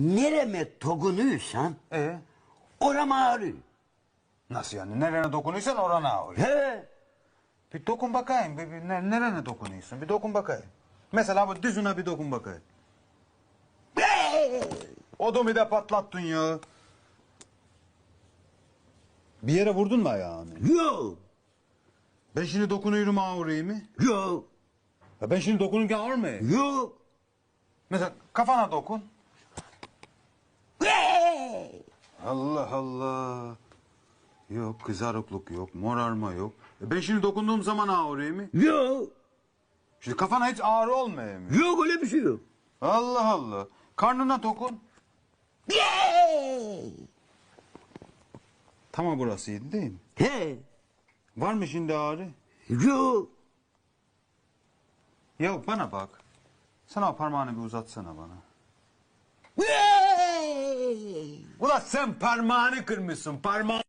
nereme dokunuyorsam E oram ağrıyor. nasıl yani? Nerene dokunuyorsan orana ağrıyor. He. Bir dokun bakayım. Bir, bir, ne- nerene dokunuyorsun? Bir dokun bakayım. Mesela bu dizine bir dokun bakayım. Odumu da patlattın ya. Bir yere vurdun mu ayağını? Yok. Ben şimdi dokunuyorum ağrıyor mu? Yok. Ya ben şimdi dokunurken ağrımıyor. Yok. Mesela kafana dokun. Allah. Yok kızarıklık yok, morarma yok. E ben şimdi dokunduğum zaman ağrıyor mu? Yok. Şimdi kafana hiç ağrı olmuyor mu? Yok öyle bir şey yok. Allah Allah. Karnına dokun. Tamam burasıydı değil mi? He. Var mı şimdi ağrı? Yok. Ya bana bak. Sana parmağını bir uzatsana bana. Ulan sen parmağını kırmışsın parmağını.